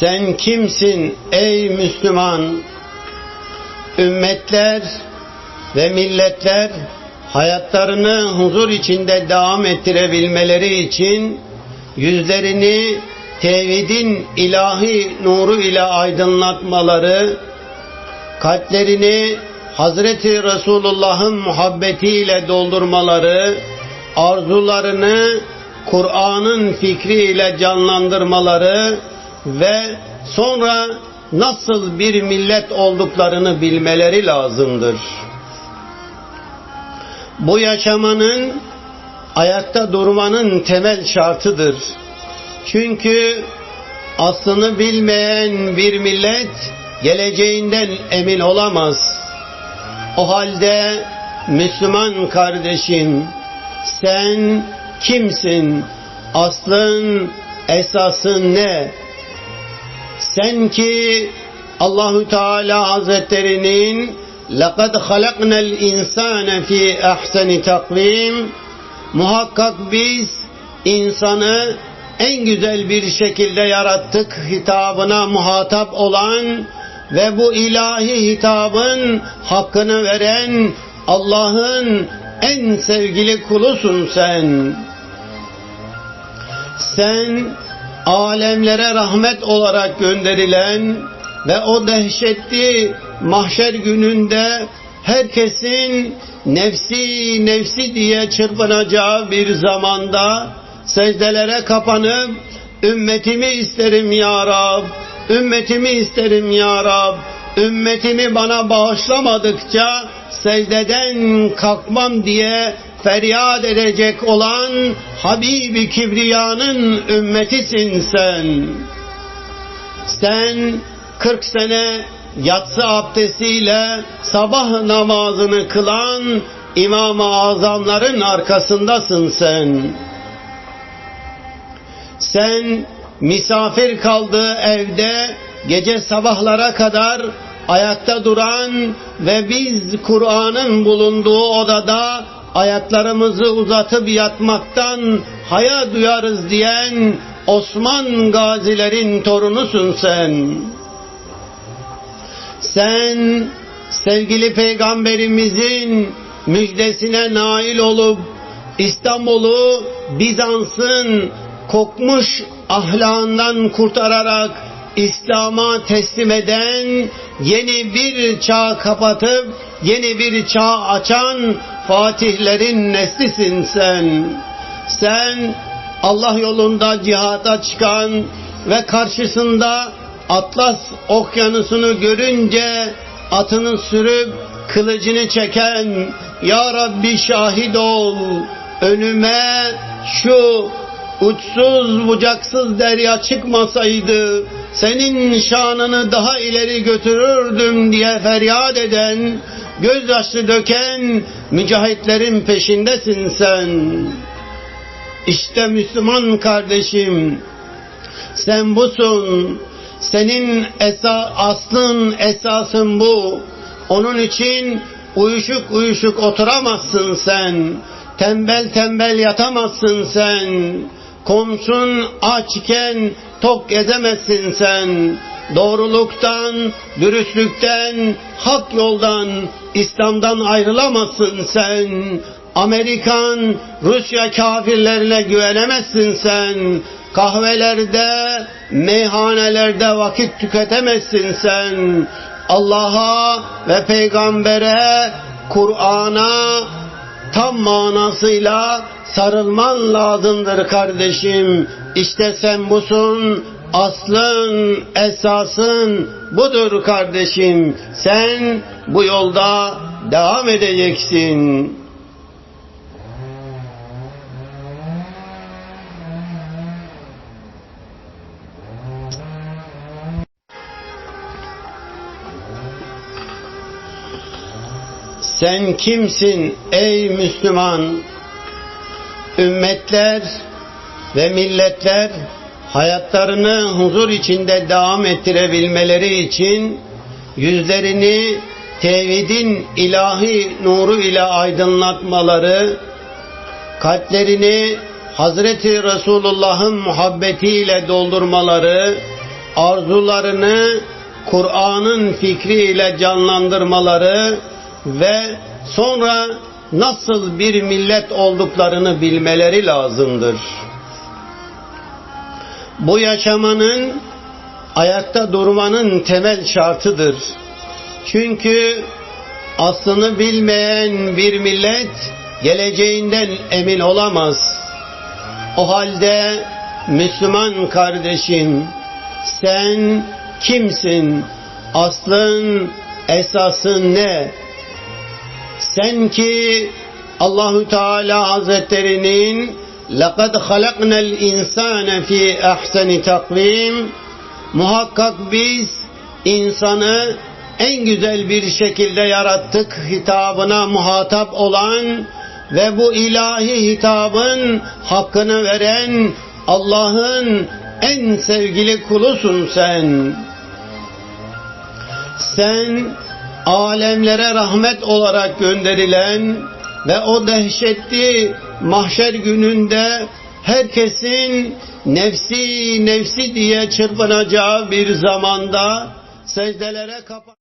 Sen kimsin ey Müslüman? Ümmetler ve milletler hayatlarını huzur içinde devam ettirebilmeleri için yüzlerini tevhidin ilahi nuru ile aydınlatmaları, kalplerini Hazreti Resulullah'ın muhabbetiyle doldurmaları, arzularını Kur'an'ın fikriyle canlandırmaları ve sonra nasıl bir millet olduklarını bilmeleri lazımdır. Bu yaşamanın ayakta durmanın temel şartıdır. Çünkü aslını bilmeyen bir millet geleceğinden emin olamaz. O halde Müslüman kardeşim sen kimsin? Aslın, esasın ne? Sen ki Allahü Teala Hazretlerinin لَقَدْ خَلَقْنَا الْاِنْسَانَ ف۪ي اَحْسَنِ takvim Muhakkak biz insanı en güzel bir şekilde yarattık hitabına muhatap olan ve bu ilahi hitabın hakkını veren Allah'ın en sevgili kulusun sen. Sen alemlere rahmet olarak gönderilen ve o dehşetli mahşer gününde herkesin nefsi nefsi diye çırpınacağı bir zamanda secdelere kapanıp ümmetimi isterim ya Rab, ümmetimi isterim ya Rab, ümmetimi bana bağışlamadıkça secdeden kalkmam diye feryat edecek olan Habibi Kibriya'nın ümmetisin sen. Sen 40 sene yatsı abdestiyle sabah namazını kılan İmam-ı Azamların arkasındasın sen. Sen misafir kaldığı evde gece sabahlara kadar ayakta duran ve biz Kur'an'ın bulunduğu odada ayaklarımızı uzatıp yatmaktan haya duyarız diyen Osman gazilerin torunusun sen. Sen sevgili peygamberimizin müjdesine nail olup İstanbul'u Bizans'ın kokmuş ahlakından kurtararak İslam'a teslim eden, yeni bir çağ kapatıp yeni bir çağ açan fatihlerin neslisin sen. Sen Allah yolunda cihada çıkan ve karşısında Atlas okyanusunu görünce atını sürüp kılıcını çeken Ya Rabbi şahit ol önüme şu uçsuz bucaksız derya çıkmasaydı senin şanını daha ileri götürürdüm diye feryat eden, gözyaşı döken mücahitlerin peşindesin sen. İşte Müslüman kardeşim, sen busun, senin esa, aslın esasın bu. Onun için uyuşuk uyuşuk oturamazsın sen. Tembel tembel yatamazsın sen. Komşun açken tok edemezsin sen. Doğruluktan, dürüstlükten, hak yoldan, İslam'dan ayrılamazsın sen. Amerikan, Rusya kafirlerine güvenemezsin sen. Kahvelerde, meyhanelerde vakit tüketemezsin sen. Allah'a ve peygambere, Kur'an'a tam manasıyla sarılman lazımdır kardeşim. İşte sen busun, aslın, esasın budur kardeşim. Sen bu yolda devam edeceksin. Sen kimsin ey Müslüman? Ümmetler ve milletler hayatlarını huzur içinde devam ettirebilmeleri için yüzlerini tevhidin ilahi nuru ile aydınlatmaları, kalplerini Hazreti Resulullah'ın muhabbetiyle doldurmaları, arzularını Kur'an'ın fikriyle canlandırmaları ve sonra nasıl bir millet olduklarını bilmeleri lazımdır. Bu yaşamanın ayakta durmanın temel şartıdır. Çünkü aslını bilmeyen bir millet geleceğinden emin olamaz. O halde Müslüman kardeşim sen kimsin? Aslın, esasın ne? Sen ki Allahü Teala Hazretlerinin لَقَدْ خَلَقْنَا الْاِنْسَانَ ف۪ي اَحْسَنِ takvim Muhakkak biz insanı en güzel bir şekilde yarattık hitabına muhatap olan ve bu ilahi hitabın hakkını veren Allah'ın en sevgili kulusun sen. Sen alemlere rahmet olarak gönderilen ve o dehşetli mahşer gününde herkesin nefsi nefsi diye çırpınacağı bir zamanda secdelere kapan